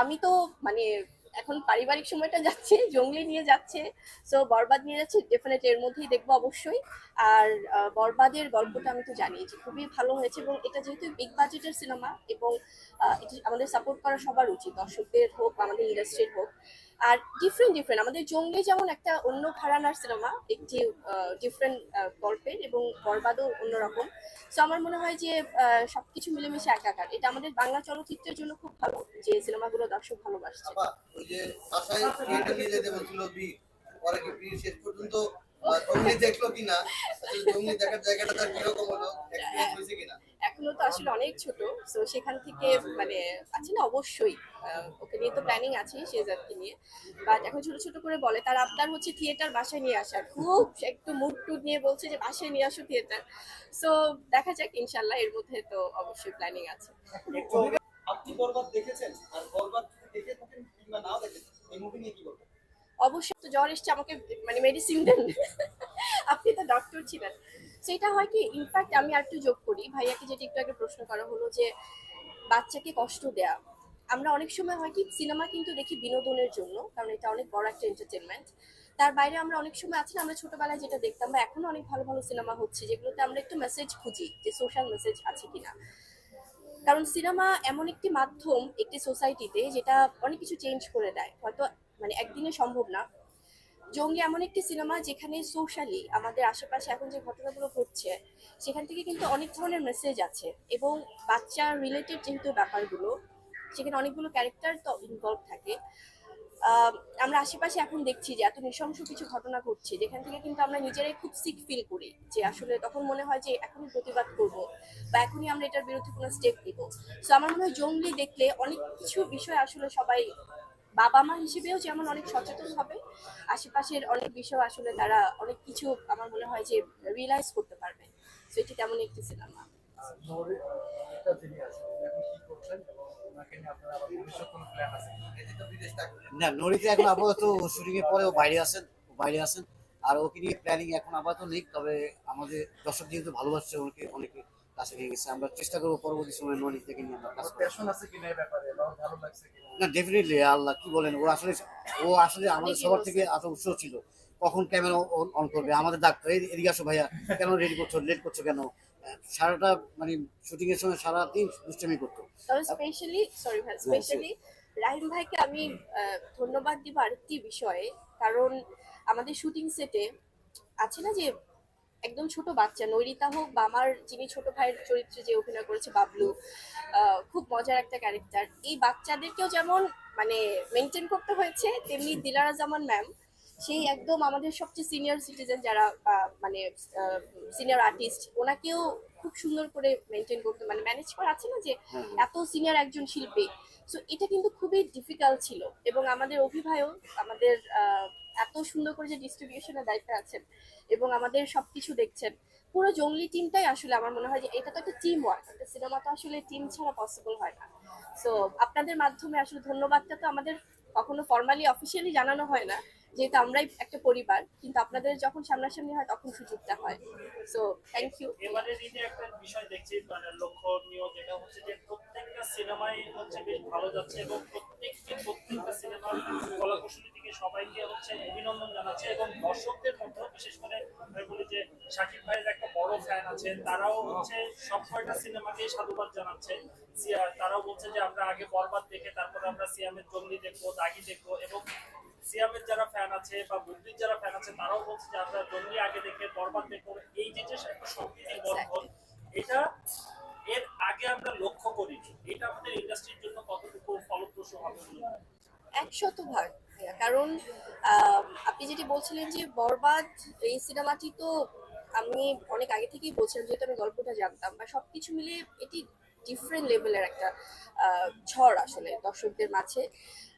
আমি তো মানে এখন পারিবারিক সময়টা যাচ্ছে, জঙ্গলি নিয়ে যাচ্ছে সো বরবাদ নিয়ে যাচ্ছে ডেফিনেট এর মধ্যেই দেখব অবশ্যই। আর বরবাদের গল্পটা আমি তো জানি যে খুবই ভালো হয়েছে এবং এটা যেহেতু বিগ বাজেটের সিনেমা এবং এটি আমাদের সাপোর্ট করা সবার উচিত, দর্শকদের হোক, আমাদের ইন্ডাস্ট্রির হোক। আর ডিফারেন্ট ডিফারেন্ট আমাদের জঙ্গলি যেমন একটা অন্য ঘরানার সিনেমা একটি ডিফারেন্ট গল্পের এবং বরবাদও অন্যরকম। সো আমার মনে হয় যে সব কিছু মিলেমিশে একাকার। এটা আমাদের বাংলা চলচ্চিত্রের জন্য খুব ভালো, যে সিনেমাগুলো দর্শক ভালোবাসছে। ওই যে আশায় নিয়ে যেতে বলছিল বি পরে কি শেষ পর্যন্ত জঙ্গলি দেখল কিনা? আসলে জঙ্গলি দেখার জায়গাটা তার কীরকম হলো? এক্সপিরিয়েন্স হয়েছে কিনা? এখনও তো আসলে অনেক ছোট তো সেখান থেকে মানে আছে না অবশ্যই ওকে নিয়ে তো প্ল্যানিং আছে শেজাদকে নিয়ে বাট এখন ছোট ছোট করে বলে তার আপনার হচ্ছে থিয়েটার বাসায় নিয়ে আসার। খুব একটু মুড টুড নিয়ে বলছে যে বাসায় নিয়ে আসো থিয়েটার সো দেখা যাক ইনশাল্লাহ এর মধ্যে তো অবশ্যই প্ল্যানিং আছে। আপনি বরবাদ দেখেছেন? আর বরবাদ দেখে থাকেন কিংবা নাও দেখেছেন? এই মুভি নিয়ে কি বলবেন? অবশ্যই তো জ্বর এসছে, আমাকে মানে মেডিসিন দেন। আপনি তো ডক্টর ছিলেন। সেটা হয় কি ইনফ্যাক্ট আমি আর একটু যোগ করি। ভাইয়াকে যেটা একটু আগে প্রশ্ন করা হলো যে, বাচ্চাকে কষ্ট দেয়া। আমরা অনেক সময় হয় কি সিনেমা কিন্তু দেখি বিনোদনের জন্য, কারণ এটা অনেক বড় একটা এন্টারটেনমেন্ট তার বাইরে আমরা অনেক সময় আছি না, আমরা ছোটবেলায় যেটা দেখতাম বা এখনও অনেক ভালো ভালো সিনেমা হচ্ছে, যেগুলোতে আমরা একটু মেসেজ খুঁজি যে সোশ্যাল মেসেজ আছে কিনা। কারণ সিনেমা এমন একটি মাধ্যম, একটি সোসাইটিতে যেটা অনেক কিছু চেঞ্জ করে দেয়। হয়তো মানে একদিনে সম্ভব না। জঙ্গি এমন একটি সিনেমা যেখানে সোশ্যালি আমাদের আশেপাশে এখন যে ঘটনাগুলো ঘটছে, সেখান থেকে কিন্তু অনেক ধরনের মেসেজ আছে এবং বাচ্চা রিলেটেড যেহেতু ব্যাপারগুলো, সেখানে অনেকগুলো ক্যারেক্টার তো ইনভলভ থাকে। আমরা আশেপাশে এখন দেখছি যে এত নৃশংস কিছু ঘটনা ঘটছে, যেখান থেকে কিন্তু আমরা নিজেরাই খুব সিক ফিল করি যে আসলে তখন মনে হয় যে এখনই প্রতিবাদ করব বা এখনই আমরা এটার বিরুদ্ধে কোনো স্টেপ নিব। সো আমার মনে হয় জঙ্গলি দেখলে অনেক কিছু বিষয় আসলে সবাই বাবা মা হিসেবেও যেমন অনেক সচেতন হবে আশেপাশের অনেক বিষয় আসলে তারা অনেক কিছু আমার মনে হয় যে রিয়েলাইজ করতে পারবে। সো এটি তেমন একটি সিনেমা না নরিতে এখন আপাতত শুটিং এর পরে ও বাইরে আছেন বাইরে আছেন। আর ওকে নিয়ে প্ল্যানিং এখন আপাতত নেই তবে আমাদের দর্শক যেহেতু ভালোবাসছে ওকে অনেকে কাছে নিয়ে গেছে। আমরা চেষ্টা করব পরবর্তী সময় নরি থেকে নিয়ে আমরা কাজ প্যাশন আছে কিনা এই ব্যাপারে ভালো লাগছে না ডেফিনেটলি আল্লাহ কি বলেন? ও আসলে ও আসলে আমাদের সবার থেকে এত উৎসাহ ছিল। কখন ক্যামেরা অন করবে? আমাদের ডাক্তার এদিকে আসো ভাইয়া। কেন রেডি করছ? লেট করছ কেন? সারাটা মানে শুটিং এর সময় সারা দিন দুষ্টামি করতো। স্পেশালি সরি ভাই স্পেশালি রাহিম ভাইকে আমি ধন্যবাদ দিব আরেকটি বিষয়ে। কারণ আমাদের শুটিং সেটে আছে না যে একদম ছোট বাচ্চা নৈরিতা হোক বা আমার যিনি ছোট ভাইয়ের চরিত্রে যে অভিনয় করেছে বাবলু খুব মজার একটা ক্যারেক্টার এই বাচ্চাদেরকেও যেমন মানে মেনটেন করতে হয়েছে তেমনি দিলারা জামান ম্যাম সেই একদম আমাদের সবচেয়ে সিনিয়র সিটিজেন যারা মানে সিনিয়র আর্টিস্ট ওনাকেও খুব সুন্দর করে মেনটেন করতে মানে ম্যানেজ করা আছে না যে এত সিনিয়র একজন শিল্পী। সো এটা কিন্তু খুবই ডিফিকাল্ট ছিল এবং আমাদের অভিভাবক আমাদের আহ, এত সুন্দর করে যে ডিস্ট্রিবিউশনের দায়িত্বে আছেন এবং আমাদের সবকিছু দেখছেন, পুরো জঙ্গলি টিমটাই আসলে আমার মনে হয় যে এটা তো একটা টিম ওয়ার্ক একটা সিনেমা তো আসলে টিম ছাড়া পসিবল হয় না। সো আপনাদের মাধ্যমে আসলে ধন্যবাদটা তো আমাদের কখনো ফর্মালি অফিসিয়ালি জানানো হয় না, যেহেতু আমরাই একটা পরিবার, কিন্তু আপনাদের যখন সামনাসামনি হয় তখন সুযোগটা হয়। সো থ্যাংক ইউ এবারে যে একটা বিষয় দেখছি মানে হচ্ছে যে প্রত্যেকটা হচ্ছে বেশ ভালো যাচ্ছে এবং প্রত্যেকটি প্রত্যেকটা সিনেমার কলাকুশলী থেকে সবাইকে হচ্ছে অভিনন্দন জানাচ্ছে এবং দর্শকদের মধ্যে বিশেষ করে আমি বলি যে শাকিব ভাইয়ের একটা বড় ফ্যান আছে তারাও হচ্ছে সব কয়টা সিনেমাকেই সাধুবাদ জানাচ্ছে তারাও বলছে যে আমরা আগে বরবাদ দেখে তারপরে আমরা সিয়ামের জঙ্গলি দেখব দাগি দেখব এবং সিয়ামের যারা ফ্যান আছে বা বুদ্ধির যারা ফ্যান আছে তারাও বলছে যে আমরা জঙ্গলি আগে দেখে বরবাদ দেখব এই যে যে একটা সম্প্রীতির বন্ধন এটা আগে আমরা লক্ষ্য করিনি এটা আমাদের ইন্ডাস্ট্রির জন্য কতটুকু ফলপ্রসূ হবে বলে একশত ভাগ ভাইয়া। কারণ আপনি যেটি বলছিলেন যে বরবাদ, এই সিনেমাটি তো আমি অনেক আগে থেকেই বলছিলাম, যেহেতু আমি গল্পটা জানতাম বা সবকিছু মিলে এটি ডিফারেন্ট লেভেলের একটা ঝড় আসলে দর্শকদের মাঝে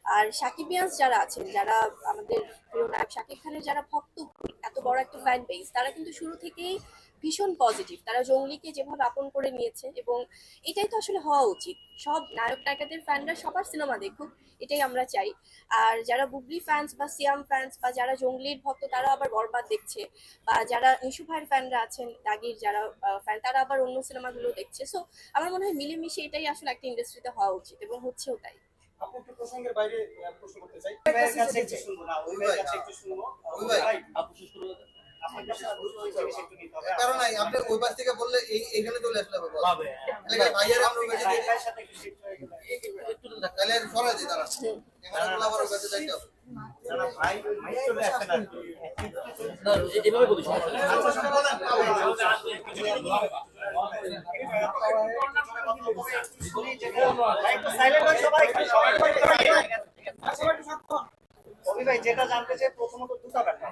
আর সাকিবিয়ান্স যারা আছেন, যারা আমাদের প্রিয় নায়ক শাকিব খানের যারা ভক্ত, এত বড় একটা ফ্যান বেস তারা কিন্তু শুরু থেকেই ভীষণ পজিটিভ তারা জঙ্গলিকে যেভাবে আপন করে নিয়েছে এবং এটাই তো আসলে হওয়া উচিত। সব নায়ক নায়িকাদের ফ্যানরা সবার সিনেমা দেখুক, এটাই আমরা চাই। আর যারা বুবলি ফ্যান্স বা সিয়াম ফ্যান্স বা যারা জঙ্গলির ভক্ত, তারা আবার বরবাদ দেখছে। বা যারা নিশু ভাইয়ের ফ্যানরা আছেন, দাগির যারা ফ্যান তারা আবার অন্য সিনেমাগুলো দেখছে। সো আমার মনে হয় মিলেমিশে এটাই আসলে একটা ইন্ডাস্ট্রিতে হওয়া উচিত এবং হচ্ছেও তাই। আপনি একটু প্রসঙ্গের বাইরে প্রশ্ন করতে চাই ভাইয়ের কাছে একটু শুনব না ওই ভাইয়ের কাছে একটু শুনব ওই ভাই। ভাই আপনি শেষ করে আপনার কাছে ওই জিনিস একটু নিতে হবে কারণ নাই আপনি ওই পাশ থেকে বললে এই চলে আসলে হবে। ভাইয়ের আমরা দিই। হয়ে তাহলে সরাই দিই তারা ক্যামেরা আর কি। এভাবে বলি সমস্যা আচ্ছা, যেটা জানতে চাই প্রথমত দুটা ব্যাপার